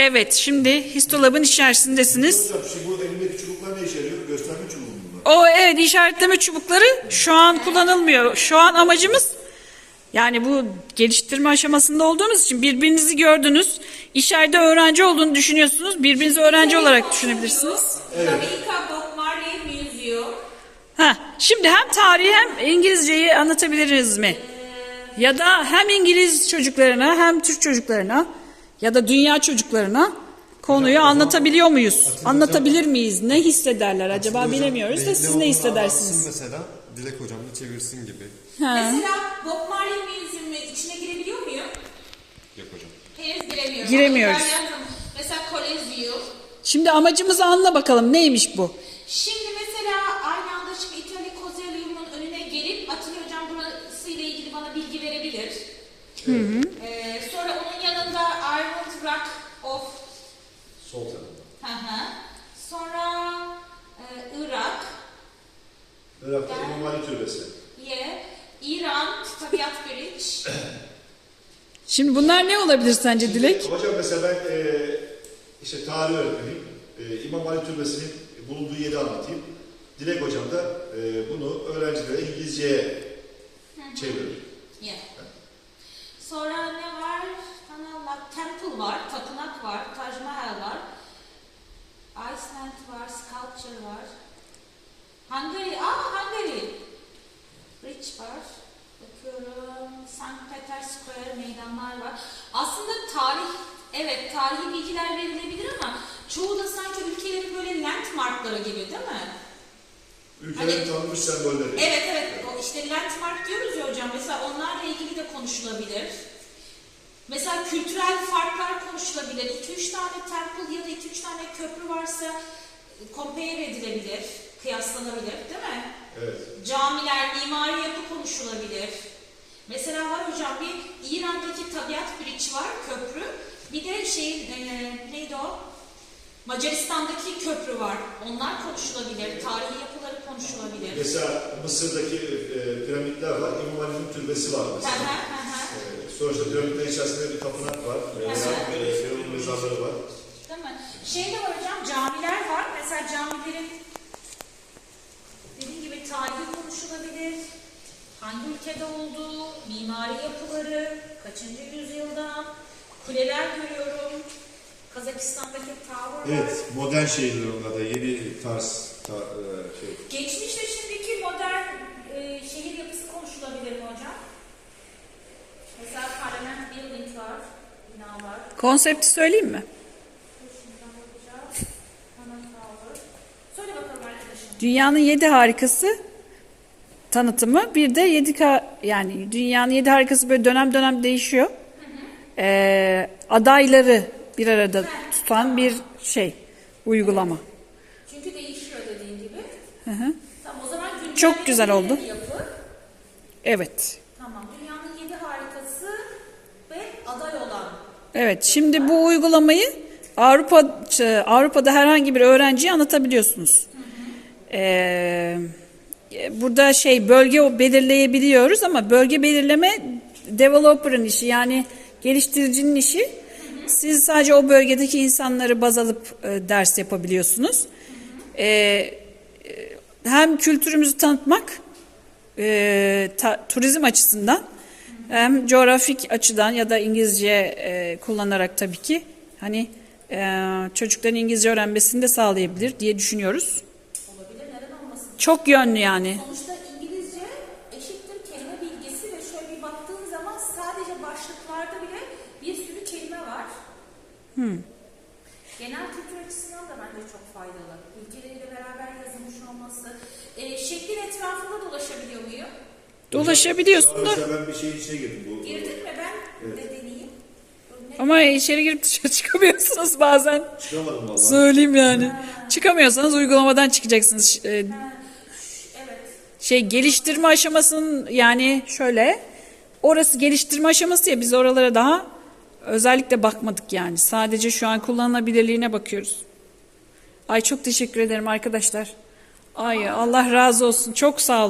Evet, şimdi histolabın içerisindesiniz. Hocam şimdi bu elimdeki çubuklar ne işe yarıyor? Gösterme çubuğu mu bunlar? O evet işaretleme çubukları şu an kullanılmıyor. Şu an amacımız yani bu geliştirme aşamasında olduğumuz için birbirinizi gördünüz. İçeride öğrenci olduğunu düşünüyorsunuz. Birbirinizi öğrenci olarak düşünebilirsiniz. Jamaica Bob Marley Museum. Ha, şimdi hem tarihi hem İngilizceyi anlatabiliriz mi? Ya da hem İngiliz çocuklarına hem Türk çocuklarına ya da dünya çocuklarına konuyu anlatabiliyor muyuz? Anlatabilir miyiz? Ne hissederler acaba Hocam, bilemiyoruz da siz ne hissedersiniz? Mesela Dilek hocam da çevirsin gibi. Ha. Mesela Bob Marley Museum'un içine girebiliyor muyum? Yok hocam. Henüz giremiyorum. Giremiyoruz. Mesela Coliseo. Şimdi amacımızı anla bakalım neymiş bu? Şimdi mesela aynı anda şimdi İtalya Coliseu'nun önüne gelip Atilla Hocam burası ile ilgili bana bilgi verebilir. Ee, sonra onun Türbesi. Ye, İran, Tabiat Bridge. Şimdi bunlar ne olabilir sence Dilek? Hocam mesela ben e, işte tarih öğretmeniyim. E, İmam Ali Türbesi'nin bulunduğu yeri anlatayım. Dilek hocam da e, bunu öğrencilere İngilizceye çeviriyor. Ye. Sonra ne var? Ana Temple var, tapınak var, Taj Mahal var. Iceland var, Sculpture var. Hungary, aa Hungary. Bridge var. Bakıyorum. St. Peter Square meydanlar var. Aslında tarih, evet tarihi bilgiler verilebilir ama çoğu da sanki ülkelerin böyle landmarkları gibi değil mi? Ülkelerin Hani- tanınmış sembolleri. Evet evet o işte landmark diyoruz ya hocam mesela onlarla ilgili de konuşulabilir. Mesela kültürel farklar konuşulabilir. 2-3 tane temple ya da 2-3 tane köprü varsa e, compare edilebilir, kıyaslanabilir değil mi? Evet. Camiler, mimari yapı konuşulabilir. Mesela var hocam bir İran'daki tabiat bridge var, köprü. Bir de şeyin, e, neydi o? Macaristan'daki köprü var. Onlar konuşulabilir. Tarihi yapıları konuşulabilir. Mesela Mısır'daki e, piramitler var. İmam Ali'nin türbesi var mesela. hı, hı hı. E, Sonuçta piramitlerin içerisinde bir tapınak var. Evet. Firavun mezarları var. Değil mi? Şey de var hocam, camiler var. Mesela camilerin dediğim gibi tarihi konuşulabilir. Hangi ülkede olduğu, mimari yapıları, kaçıncı yüzyılda, kuleler görüyorum. Kazakistan'daki tower var. Evet, modern şehirler onlar da yeni tarz ta, e, şey. Geçmişte şimdiki modern e, şehir yapısı konuşulabilir mi hocam? Mesela Parliament Building var, binalar. Konsepti söyleyeyim mi? Dünyanın yedi harikası tanıtımı bir de yedi ka- yani dünyanın yedi harikası böyle dönem dönem değişiyor. Ee, adayları bir arada tutan bir şey uygulama. Çünkü değişiyor dediğin gibi. Hı hı. Tamam o zaman Çok güzel oldu. Yapı. Evet. Tamam dünyanın yedi harikası ve aday olan. Evet. Şimdi bu uygulamayı Avrupa Avrupa'da herhangi bir öğrenciye anlatabiliyorsunuz. Ee, burada şey bölge belirleyebiliyoruz ama bölge belirleme developer'ın işi yani geliştiricinin işi. Siz sadece o bölgedeki insanları baz alıp e, ders yapabiliyorsunuz. Ee, e, hem kültürümüzü tanıtmak e, ta- turizm açısından hem coğrafik açıdan ya da İngilizce e, kullanarak tabii ki hani e, çocukların İngilizce öğrenmesini de sağlayabilir diye düşünüyoruz. Çok yönlü yani. Sonuçta İngilizce eşittir kelime bilgisi ve şöyle bir baktığın zaman sadece başlıklarda bile bir sürü kelime var. Genel kültür açısından da bence çok faydalı. Ülkeleriyle beraber yazılmış olması. E, şeklin etrafında dolaşabiliyor muyum? Dolaşabiliyorsun da Mesela ben bir şeyin içine girdim. Bu, Girdin mi ben de deneyeyim. Ne- ama içeri girip dışarı çıkamıyorsunuz bazen. Çıkamadım vallahi. Söyleyeyim yani. Çıkamıyorsanız uygulamadan çıkacaksınız. E, Evet. Şey geliştirme aşamasının yani şöyle orası geliştirme aşaması ya biz oralara daha özellikle bakmadık yani. Sadece şu an kullanılabilirliğine bakıyoruz. Ay çok teşekkür ederim arkadaşlar. Ay Allah razı olsun. Çok sağ olun.